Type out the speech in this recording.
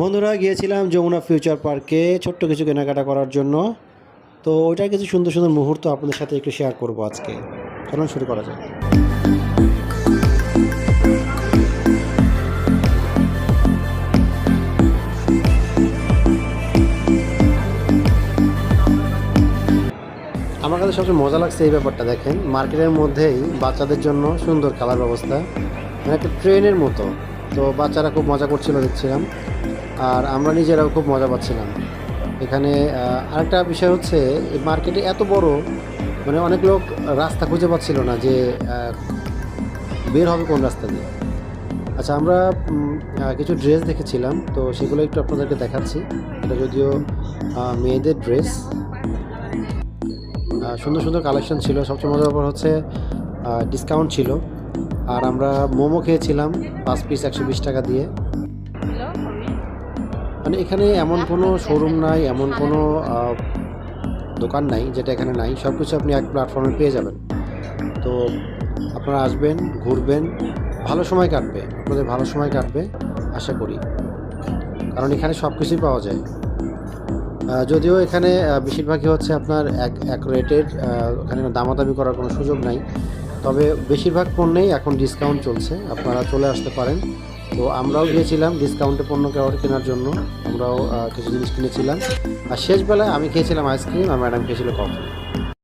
বন্ধুরা, গিয়েছিলাম যমুনা ফিউচার পার্কে ছোট্ট কিছু কেনাকাটা করার জন্য। তো ওইটার কিছু সুন্দর সুন্দর মুহূর্ত আপনাদের সাথে একটু শেয়ার করব আজকে। চলুন শুরু করা যাক। আমার কাছে সবচেয়ে মজা লাগছে এই ব্যাপারটা দেখেন। মার্কেটের মধ্যেই বাচ্চাদের জন্য সুন্দর খেলার ব্যবস্থা। মানে একটা ট্রেনের মতো। তো বাচ্চারা খুব মজা করছিল, দেখছিলাম। আর আমরা নিজেরাও খুব মজা পাচ্ছিলাম। এখানে আরেকটা বিষয় হচ্ছে মার্কেটে এত বড় মানে অনেক লোক রাস্তা খুঁজে পাচ্ছিল না যে বের হবে কোন রাস্তা দিয়ে। আচ্ছা আমরা কিছু ড্রেস দেখেছিলাম, তো সেগুলো একটু আপনাদেরকে দেখাচ্ছি। এটা যদিও মেয়েদের ড্রেস। সুন্দর সুন্দর কালেকশন ছিল। সবচেয়ে মজার ব্যাপার হচ্ছে ডিসকাউন্ট ছিল। আর আমরা মোমো খেয়েছিলাম, পাঁচ পিস একশো বিশ টাকা দিয়ে। মানে এখানে এমন কোনো শোরুম নাই, এমন কোনো দোকান নাই যেটা এখানে নাই। সব কিছু আপনি এক প্ল্যাটফর্মে পেয়ে যাবেন। তো আপনারা আসবেন, ঘুরবেন, ভালো সময় কাটবে, আপনাদের ভালো সময় কাটবে, আশা করি। কারণ এখানে সব কিছুই পাওয়া যায়। যদিও এখানে বেশিরভাগই হচ্ছে আপনার এক এক রেটের এখানে দামাদামি করার কোনো সুযোগ নাই। তবে বেশিরভাগ পণ্যেই এখন ডিসকাউন্ট চলছে, আপনারা চলে আসতে পারেন। তো আমরাও গিয়েছিলাম ডিসকাউন্টে পণ্য কেনার- কেনার জন্য। আমরাও কিছু জিনিস কিনেছিলাম। আর শেষবেলায় আমি খেয়েছিলাম আইসক্রিম আর ম্যাডাম খেয়েছিল কফি